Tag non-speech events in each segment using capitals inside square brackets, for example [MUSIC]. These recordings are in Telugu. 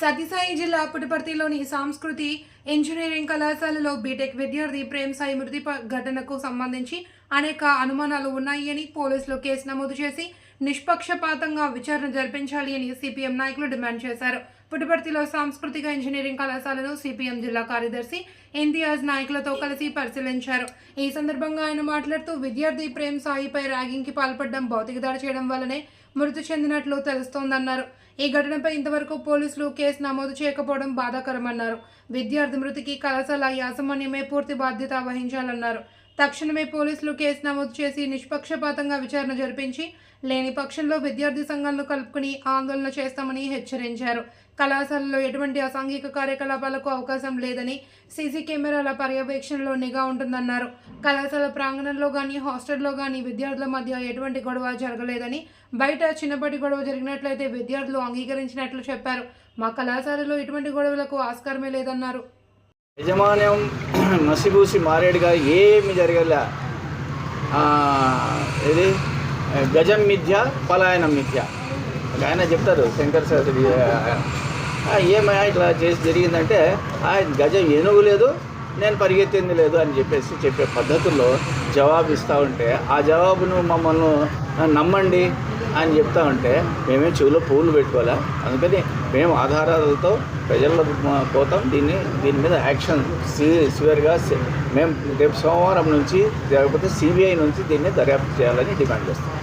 సత్యసాయి జిల్లా పుట్టపర్తిలోని సాంస్కృతి ఇంజనీరింగ్ కళాశాలలో బీటెక్ విద్యార్థి ప్రేమ్ సాయి మృతి ఘటనకు సంబంధించి అనేక అనుమానాలు ఉన్నాయి అని పోలీసులు కేసు నమోదు చేసి నిష్పక్షపాతంగా విచారణ జరిపించాలి అని సిపిఎం నాయకులు డిమాండ్ చేశారు. పుట్టపర్తిలో సాంస్కృతిక ఇంజనీరింగ్ కళాశాలను సిపిఎం జిల్లా కార్యదర్శి ఇంతియాజ్ నాయకులతో కలిసి పరిశీలించారు. ఈ సందర్భంగా ఆయన మాట్లాడుతూ విద్యార్థి ప్రేమ్ సాయిపై ర్యాగింగ్కి పాల్పడడం భౌతిక దాడి చేయడం వల్లనే మృతి చెందినట్లు తెలుస్తోందన్నారు. ఈ ఘటనపై ఇంతవరకు పోలీసులు కేసు నమోదు చేయకపోవడం బాధాకరమన్నారు. విద్యార్థి మృతికి కళాశాల యాజమాన్యమే పూర్తి బాధ్యత వహించాలన్నారు. తక్షణమే పోలీసులు కేసు నమోదు చేసి నిష్పక్షపాతంగా విచారణ జరిపించి లేని పక్షంలో విద్యార్థి సంఘాలను కలుపుకుని ఆందోళన చేస్తామని హెచ్చరించారు. కళాశాలలో ఎటువంటి అసాంఘిక కార్యకలాపాలకు అవకాశం లేదని సీసీ కెమెరాల పర్యవేక్షణలో నిఘా ఉంటుందన్నారు. కళాశాల ప్రాంగణంలో కానీ హాస్టల్లో కానీ విద్యార్థుల మధ్య ఎటువంటి గొడవ జరగలేదని బయట చిన్నపాటి గొడవ జరిగినట్లయితే విద్యార్థులు అంగీకరించినట్లు చెప్పారు. మా కళాశాలలో ఎటువంటి గొడవలకు ఆస్కారమే లేదన్నారు. యజమాన్యం [CLEARS THROAT] మసిబూసి మారేడుగా ఏమి జరగలే? ఇది గజం మిథ్య పలాయనం మిథ్య. ఆయన చెప్తారు శంకర్ శాస్త్రి ఏమయ్యా ఇట్లా చేసి జరిగిందంటే ఆ గజం ఏనుగు లేదు నేను పరిగెత్తింది లేదు అని చెప్పేసి చెప్పే పద్ధతుల్లో జవాబు ఇస్తూ ఉంటే ఆ జవాబును మమ్మల్ని నమ్మండి. అని చెప్తా ఉంటే మేమే చెవులో పువ్వులు పెట్టుకోవాలా? అందుకని మేము ఆధారాలతో ప్రజల పోతాం దీన్ని దీని మీద యాక్షన్ సివియర్గా మేము రేపు సోమవారం నుంచి లేకపోతే సిబిఐ నుంచి దీన్ని దర్యాప్తు చేయాలని డిమాండ్ చేస్తాం.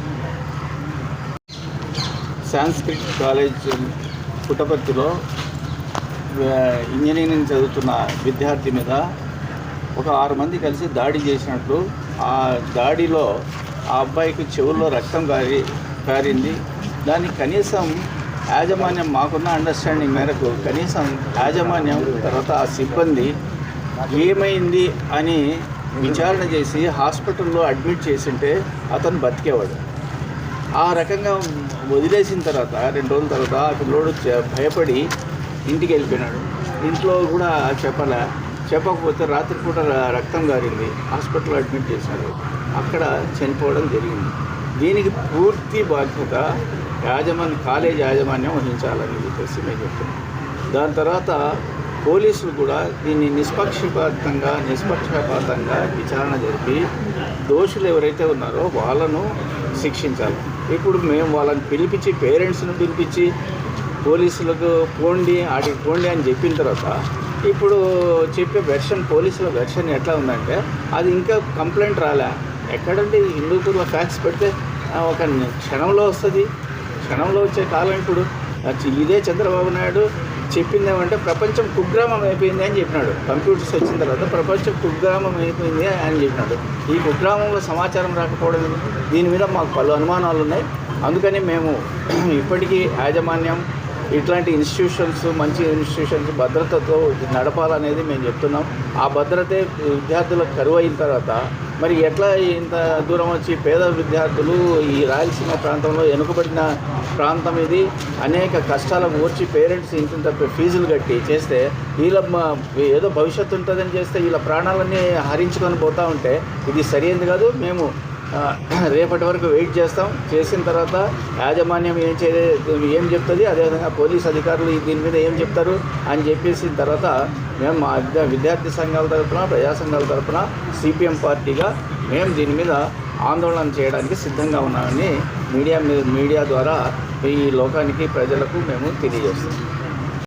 సాంస్క్రిట్ కాలేజ్ పుట్టపర్తిలో ఇంజనీరింగ్ చదువుతున్న విద్యార్థి మీద ఒక ఆరు మంది కలిసి దాడి చేసినట్లు ఆ దాడిలో ఆ అబ్బాయికి చెవుల్లో రక్తం కారి కారింది దానికి కనీసం యాజమాన్యం మాకున్న అండర్స్టాండింగ్ మేరకు కనీసం యాజమాన్యం తర్వాత ఆ సిబ్బంది ఏమైంది అని విచారణ చేసి హాస్పిటల్లో అడ్మిట్ చేసింటే అతను బతికేవాడు. ఆ రకంగా వదిలేసిన తర్వాత రెండు రోజుల తర్వాత ఆ పిల్లోడు భయపడి ఇంటికి వెళ్ళిపోయినాడు. ఇంట్లో కూడా చెప్పలే చెప్పకపోతే రాత్రిపూట రక్తం గారింది. హాస్పిటల్లో అడ్మిట్ చేశారు. అక్కడ చనిపోవడం జరిగింది. దీనికి పూర్తి బాధ్యత యాజమాన్య కాలేజ్ యాజమాన్యం వహించాలని చెప్పేసి మేము చెప్తున్నాం దాని తర్వాత పోలీసులు కూడా దీన్ని నిష్పక్షపాతంగా నిష్పక్షపాతంగా విచారణ జరిపి దోషులు ఎవరైతే ఉన్నారో వాళ్ళను శిక్షించాలి. ఇప్పుడు మేము వాళ్ళని పిలిపించి పేరెంట్స్ను పిలిపించి పోలీసులకు పోండి ఆడికి పోండి అని చెప్పిన తర్వాత ఇప్పుడు చెప్పే వెర్షన్ పోలీసుల వెర్షన్ ఎట్లా ఉందంటే అది ఇంకా కంప్లైంట్ రాలే. ఎక్కడంటే హిందూపూర్లో ఫ్యాక్స్ పెడితే ఒక క్షణంలో వస్తుంది. క్షణంలో వచ్చే కాలం ఇప్పుడు. ఇదే చంద్రబాబు నాయుడు చెప్పింది ఏమంటే ప్రపంచం కుగ్రామం అయిపోయింది అని చెప్పినాడు. కంప్యూటర్స్ వచ్చిన తర్వాత ప్రపంచం కుగ్రామం అయిపోయింది అని చెప్పినాడు. ఈ కుగ్రామంలో సమాచారం రాకపోవడం దీని మీద మాకు పలు అనుమానాలు ఉన్నాయి అందుకని మేము [CLEARS THROAT] ఇప్పటికీ యాజమాన్యం ఇట్లాంటి ఇన్స్టిట్యూషన్స్ మంచి ఇన్స్టిట్యూషన్స్ భద్రతతో నడపాలనేది మేము చెప్తున్నాం. ఆ భద్రతే విద్యార్థులకు కరువు అయిన తర్వాత మరి ఎట్లా ఇంత దూరం వచ్చి పేద విద్యార్థులు ఈ రాయలసీమ ప్రాంతంలో వెనుకబడిన ప్రాంతం ఇది? అనేక కష్టాలకు ఓర్చి పేరెంట్స్ ఇంత ఫీజులు కట్టి చేస్తే వీళ్ళ ఏదో భవిష్యత్తు ఉంటుందని చేస్తే వీళ్ళ ప్రాణాలన్నీ హరించుకొని పోతూ ఉంటే ఇది సరైనది కాదు. మేము రేపటి వరకు వెయిట్ చేస్తాం. చేసిన తర్వాత యాజమాన్యం ఏం చే ఏం చెప్తుంది? అదేవిధంగా పోలీస్ అధికారులు దీని మీద ఏం చెప్తారు? అని చెప్పేసిన తర్వాత మేము మా విద్యార్థి సంఘాల తరపున ప్రజా సంఘాల తరపున సిపిఎం పార్టీగా మేము దీని మీద ఆందోళన చేయడానికి సిద్ధంగా ఉన్నామని మీడియా మీ- మీడియా ద్వారా ఈ లోకానికి ప్రజలకు మేము తెలియజేస్తాం